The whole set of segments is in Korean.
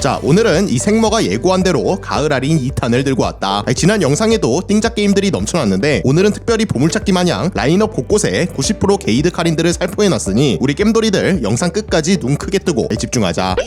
자 오늘은 이 생머가 예고한 대로 가을 할인 2탄을 들고 왔다. 아니, 지난 영상에도 띵작 게임들이 넘쳐났는데 오늘은 특별히 보물찾기 마냥 라인업 곳곳에 90% 게이드 할인들을 살포해놨으니 우리 겜돌이들 영상 끝까지 눈 크게 뜨고 집중하자. 네,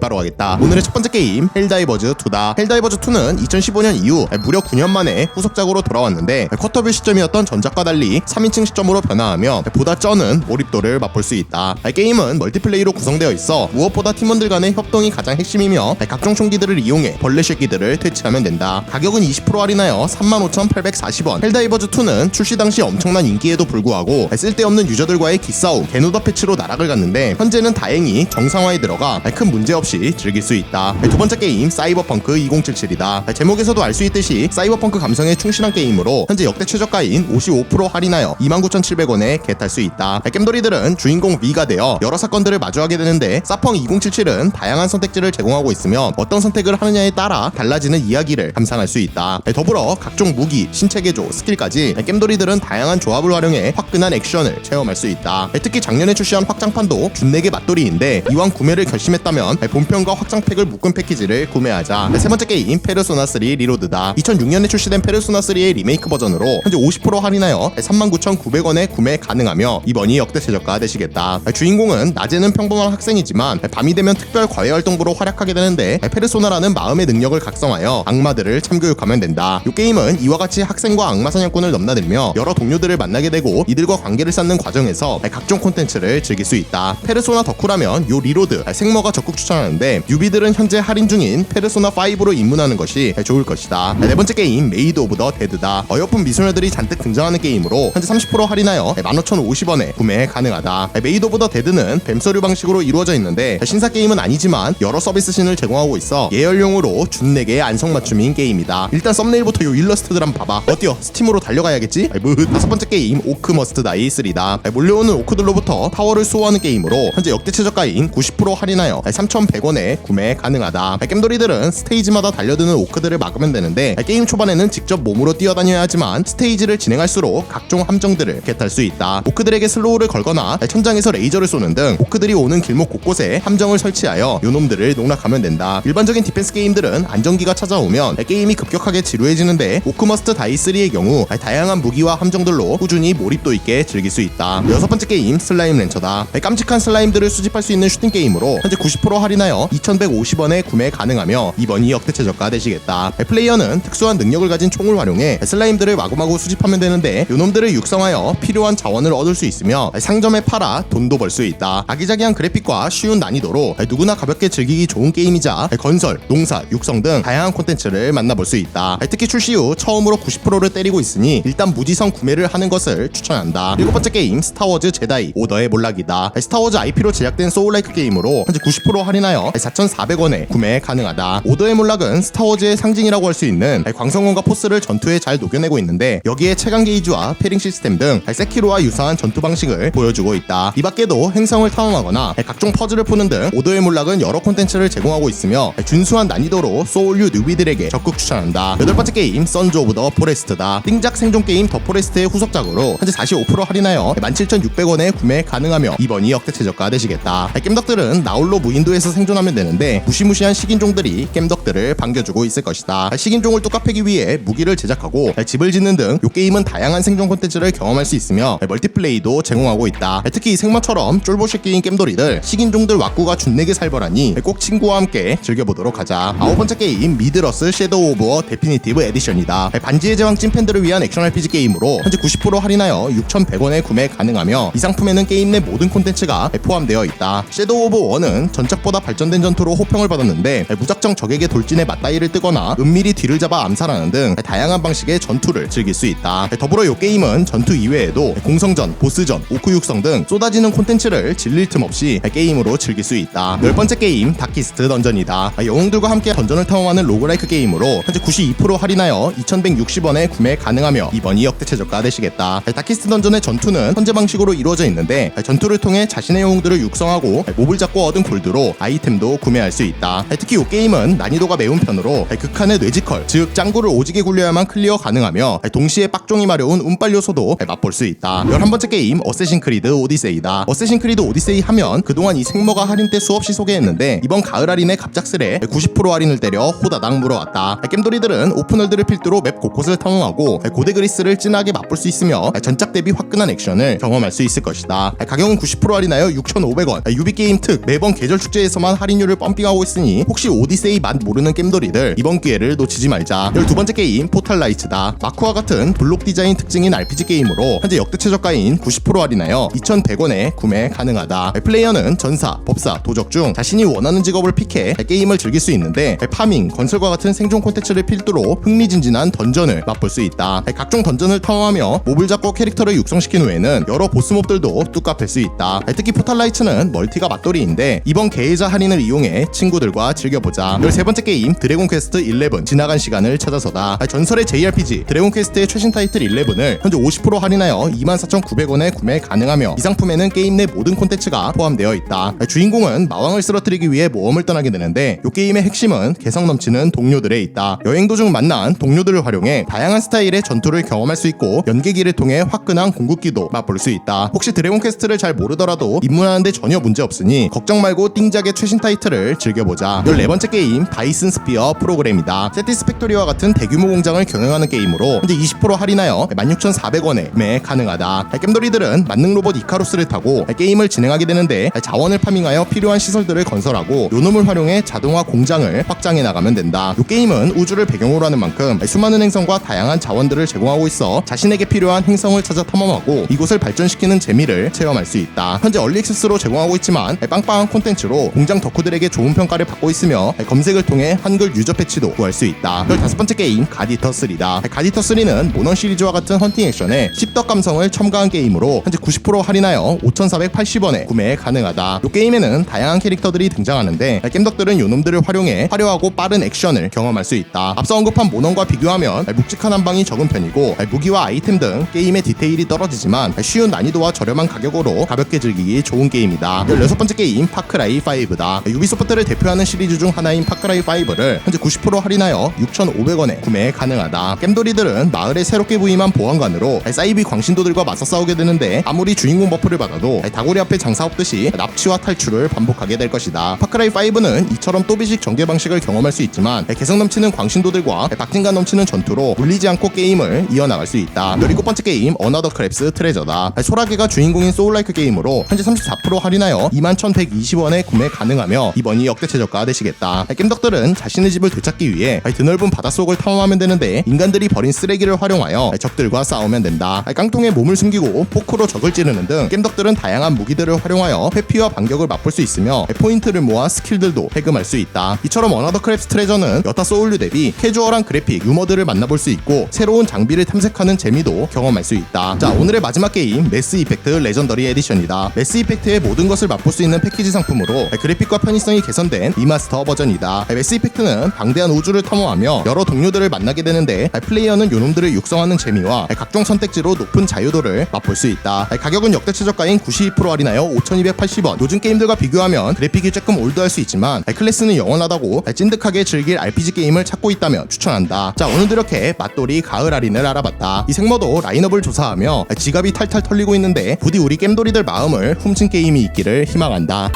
바로 가겠다. 오늘의 첫 번째 게임 헬다이버즈 2다. 헬다이버즈 2는 2015년 이후 무려 9년 만에 후속작으로 돌아왔는데 쿼터뷰 시점이었던 전작과 달리 3인칭 시점으로 변화하며 보다 쩌는 몰입도를 맛볼 수 있다. 게임은 멀티플레이로 구성되어 있어 무엇보다 팀원들 간의 협동이 가장 핵심이며 각종 총기들을 이용해 벌레 새끼들을 퇴치하면 된다. 가격은 20% 할인하여 35,840원. 헬다이버즈 2는 출시 당시 엄청난 인기에도 불구하고 쓸데없는 유저들과의 기싸움, 개노더 패치로 나락을 갔는데 현재는 다행히 정상화에 들어가 큰 문제 없이 즐길 수 있다. 두 번째 게임 사이버펑크 2077이다. 제목에서도 알 수 있듯이 사이버펑크 감성에 충실한 게임으로 현재 역대 최저가인 55% 할인하여 29,700원에 겟할 수 있다. 겜돌이들은 주인공 V가 되어 여러 사건들을 마주하게 되는데 사펑 2077은 다양한 선택지를 제공하고 있으며 어떤 선택을 하느냐에 따라 달라지는 이야기를 감상할 수 있다. 더불어 각종 무기, 신체 개조, 스킬까지 겜돌이들은 다양한 조합을 활용해 화끈한 액션을 체험할 수 있다. 특히 작년에 출시한 확장판도 준내게 맛돌이인데 이왕 구매를 결심했다면 본편과 확장팩을 묶은 패키지를 구매하자. 세 번째 게임 페르소나 3 리로드다. 2006년에 출시된 페르소나 3의 리메이크 버전으로 현재 50% 할인하여 39,900원에 구매 가능하며 이번이 역대 최저가 되시겠다. 주인공은 낮에는 평범한 학생이지만 밤이 되면 특별 과외 활동부로 활약하게 되는데 페르소나라는 마음의 능력을 각성하여 악마들을 참교육하면 된다. 이 게임은 이와 같이 학생과 악마 사냥꾼을 넘나들며 여러 동료들을 만나게 되고 이들과 관계를 쌓는 과정에서 각종 콘텐츠를 즐길 수 있다. 페르소나 덕후라면 요 리로드 생머가 적극 추천 하는데 뉴비들은 현재 할인 중인 페르소나 5로 입문하는 것이 좋을 것이다. 네 번째 게임 메이드 오브 더 데드다. 어여쁜 미소녀들이 잔뜩 등장하는 게임으로 현재 30% 할인하여 15,050원에 구매 가능하다. 메이드 오브 더 데드는 뱀서류 방식으로 이루어져 있는데 신사 게임은 아니지만 여러 서비스 신을 제공하고 있어 예열용으로 준내게 안성맞춤인 게임이다. 일단 썸네일부터 요 일러스트들 한번 봐봐. 어때요? 스팀으로 달려가야겠지? 뭐 다섯 번째 게임 오크 머스트 다이 3다. 몰려오는 오크들로부터 타워를 수호하는 게임으로 현재 역대 최저가인 90% 할인하여 3,100원에 구매 가능하다. 겜돌이들은 스테이지마다 달려드는 오크들을 막으면 되는데 게임 초반에는 직접 몸으로 뛰어다녀야 하지만 스테이지를 진행할수록 각종 함정들을 겟할 수 있다. 오크들에게 슬로우를 걸거나 천장에서 레이저를 쏘는 등 오크들이 오는 길목 곳곳에 함정을 설치하여 요놈들을 농락하면 된다. 일반적인 디펜스 게임들은 안정기가 찾아오면 게임이 급격하게 지루해지는데 오크머스트 다이3의 경우 다양한 무기와 함정들로 꾸준히 몰입도 있게 즐길 수 있다. 여섯 번째 게임 슬라임 렌처다. 깜찍한 슬라임들을 수집할 수 있는 슈팅 게임으로 현재 90% 할인 하여 2,150원에 구매 가능하며 이번이 역대 최저가 되시겠다. 플레이어는 특수한 능력을 가진 총을 활용해 슬라임들을 마구마구 수집하면 되는데 요놈들을 육성하여 필요한 자원을 얻을 수 있으며 상점에 팔아 돈도 벌 수 있다. 아기자기한 그래픽과 쉬운 난이도로 누구나 가볍게 즐기기 좋은 게임이자 건설, 농사, 육성 등 다양한 콘텐츠를 만나볼 수 있다. 특히 출시 후 처음으로 90%를 때리고 있으니 일단 무지성 구매를 하는 것을 추천한다. 일곱 번째 게임 스타워즈 제다이 오더의 몰락이다. 스타워즈 IP로 제작된 소울라이크 게임으로 현재 90% 할인 하여 4,400원에 구매 가능하다. 오더의 몰락은 스타워즈의 상징이라고 할 수 있는 광성원과 포스를 전투에 잘 녹여내고 있는데 여기에 체감 게이지와 패링 시스템 등 세키로와 유사한 전투 방식을 보여주고 있다. 이 밖에도 행성을 탐험하거나 각종 퍼즐을 푸는 등 오더의 몰락은 여러 콘텐츠를 제공하고 있으며 준수한 난이도로 소울류 뉴비들에게 적극 추천한다. 여덟 번째 게임 선즈 오브 더 포레스트다. 띵작 생존 게임 더 포레스트의 후속작으로 현재 45% 할인하여 17,600원에 구매 가능하며 이번이 역대 최저가 되시겠다. 겜덕들은 나홀로 무인도에서 생존하면 되는데 무시무시한 식인종들이 겜덕들을 반겨주고 있을 것이다. 식인종을 뚝갑하기 위해 무기를 제작하고 집을 짓는 등 이 게임은 다양한 생존 콘텐츠를 경험할 수 있으며 멀티플레이도 제공하고 있다. 특히 이 생마처럼 쫄보새끼인 겜돌이들 식인종들 왁구가 준내게 살벌하니 꼭 친구와 함께 즐겨보도록 하자. 아홉 번째 게임 미드러스 섀도우 오브 워 데피니티브 에디션이다. 반지의 제왕 찐팬들을 위한 액션 RPG 게임으로 현재 90% 할인하여 6,100원에 구매 가능하며 이 상품에는 게임 내 모든 콘텐츠가 포함되어 있다. 섀도우 오브 워는 전작보다 발전된 전투로 호평을 받았는데 무작정 적에게 돌진에 맞다이를 뜨거나 은밀히 뒤를 잡아 암살하는 등 다양한 방식의 전투를 즐길 수 있다. 더불어 이 게임은 전투 이외에도 공성전, 보스전, 오크 육성 등 쏟아지는 콘텐츠를 질릴 틈 없이 게임으로 즐길 수 있다. 열 번째 게임 다키스트 던전이다. 영웅들과 함께 던전을 탐험하는 로그라이크 게임으로 현재 92% 할인하여 2,160원에 구매 가능하며 이번이 역대 최저가 되시겠다. 다키스트 던전의 전투는 현재 방식으로 이루어져 있는데 전투를 통해 자신의 영웅들을 육성하고 몹을 잡고 얻은 골드로 아이 아이템도 구매할 수 있다. 특히 이 게임은 난이도가 매운 편으로 극한의 뇌지컬, 즉 짱구를 오지게 굴려야만 클리어 가능하며 동시에 빡종이 마려운 운빨 요소도 맛볼 수 있다. 11번째 게임 어쌔신 크리드 오디세이다. 어쌔신 크리드 오디세이 하면 그동안 이 생머가 할인 때 수없이 소개했는데 이번 가을 할인에 갑작스레 90% 할인을 때려 호다닥 물어왔다. 겜돌이들은 오픈월드를 필두로 맵 곳곳을 탐험하고 고대 그리스를 진하게 맛볼 수 있으며 전작 대비 화끈한 액션을 경험할 수 있을 것이다. 가격은 90% 할인하여 6,500원. 유비게임 특 매번 계절 축제에서 만 할인율을 펌핑하고 있으니 혹시 오디세이 맛 모르는 겜돌이들 이번 기회를 놓치지 말자. 12번째 게임 포탈 라이츠다. 마크와 같은 블록 디자인 특징인 RPG 게임으로 현재 역대 최저가인 90% 할인하여 2,100원에 구매 가능하다. 플레이어는 전사, 법사, 도적 중 자신이 원하는 직업을 픽해 게임을 즐길 수 있는데 파밍, 건설과 같은 생존 콘텐츠를 필두로 흥미진진한 던전을 맛볼 수 있다. 각종 던전을 탐험하며 몹을 잡고 캐릭터를 육성시킨 후에는 여러 보스몹들도 뚝 갚을 수 있다. 특히 포탈라이츠는 멀티가 맛돌이인데 이번 계좌 할인을 이용해 친구들과 즐겨보자. 13번째 게임 드래곤 퀘스트 11 지나간 시간을 찾아서다. 전설의 JRPG 드래곤 퀘스트의 최신 타이틀 11을 현재 50% 할인하여 24,900원에 구매 가능하며 이 상품에는 게임 내 모든 콘텐츠가 포함되어 있다. 주인공은 마왕을 쓰러뜨리기 위해 모험을 떠나게 되는데 이 게임의 핵심은 개성 넘치는 동료들에 있다. 여행 도중 만난 동료들을 활용해 다양한 스타일의 전투를 경험할 수 있고 연계기를 통해 화끈한 궁극기도 맛볼 수 있다. 혹시 드래곤 퀘스트를 잘 모르더라도 입문하는데 전혀 문제 없으니 걱정 말고 띵작의 최신 타이틀을 즐겨보자. 14번째 게임 바이슨 스피어 프로그램이다. 세티스팩토리와 같은 대규모 공장을 경영하는 게임으로 현재 20% 할인하여 16,400원에 구매 가능하다. 겜돌이들은 만능 로봇 이카루스를 타고 게임을 진행하게 되는데 자원을 파밍하여 필요한 시설들을 건설하고 요놈을 활용해 자동화 공장을 확장해 나가면 된다. 이 게임은 우주를 배경으로 하는 만큼 수많은 행성과 다양한 자원들을 제공하고 있어 자신에게 필요한 행성을 찾아 탐험하고 이곳을 발전시키는 재미를 체험할 수 있다. 현재 얼리 액세스로 제공하고 있지만 빵빵한 콘텐츠로 공장 덕후들에게 좋은 평가를 받고 있으며 검색을 통해 한글 유저 패치도 구할 수 있다. 15번째 게임 가디터 3다. 가디터 3는 모넌 시리즈와 같은 헌팅 액션에 씹덕 감성을 첨가한 게임으로 현재 90% 할인하여 5,480원에 구매 가능하다. 이 게임에는 다양한 캐릭터들이 등장하는데 겜덕들은 요놈들을 활용해 화려하고 빠른 액션을 경험할 수 있다. 앞서 언급한 모넌과 비교하면 묵직한 한방이 적은 편이고 무기와 아이템 등 게임의 디테일이 떨어지지만 쉬운 난이도와 저렴한 가격으로 가볍게 즐기기 좋은 게임이다. 16번째 게임 파크라이 5 다. 유비소프트를 대표하는 시리즈 중 하나인 파크라이 5를 현재 90% 할인하여 6,500원에 구매 가능하다. 겜돌이들은 마을에 새롭게 부임한 보안관으로 사이비 광신도들과 맞서 싸우게 되는데 아무리 주인공 버프를 받아도 다고리 앞에 장사업듯이 납치와 탈출을 반복하게 될 것이다. 파크라이 5는 이처럼 또비식 전개 방식을 경험할 수 있지만 개성 넘치는 광신도들과 박진감 넘치는 전투로 물리지 않고 게임을 이어나갈 수 있다. 17번째 게임 어나더 크랩스 트레저다. 소라게가 주인공인 소울라이크 게임으로 현재 34% 할인하여 21,120원에 구매 가능하 며 이번이 역대 최저가 되시겠다. 겜덕들은 자신의 집을 되찾기 위해 드넓은 바닷속을 탐험하면 되는데 인간들이 버린 쓰레기를 활용하여 적들과 싸우면 된다. 깡통에 몸을 숨기고 포크로 적을 찌르는 등 겜덕들은 다양한 무기들을 활용하여 회피와 반격을 맛볼 수 있으며 포인트를 모아 스킬들도 해금할 수 있다. 이처럼 어나더 크랩스 트레저는 여타 소울류 대비 캐주얼한 그래픽, 유머들을 만나볼 수 있고 새로운 장비를 탐색하는 재미도 경험할 수 있다. 자 오늘의 마지막 게임 매스 이펙트 레전더리 에디션이다. 매스 이펙트의 모든 것을 맛볼 수 있는 패키지 상품으로 그래픽 과 편의성이 개선된 리마스터 버전이다. 매스 이펙트는 방대한 우주를 탐험하며 여러 동료들을 만나게 되는데 플레이어는 요놈들을 육성하는 재미와 각종 선택지로 높은 자유도를 맛볼 수 있다. 가격은 역대 최저가인 92% 할인하여 5,280원. 요즘 게임들과 비교하면 그래픽이 조금 올드할 수 있지만 클래스는 영원하다고 찐득하게 즐길 RPG 게임을 찾고 있다면 추천한다. 자 오늘도 이렇게 맛돌이 가을 할인을 알아봤다. 이 생머도 라인업을 조사하며 지갑이 탈탈 털리고 있는데 부디 우리 겜돌이들 마음을 훔친 게임이 있기를 희망한다.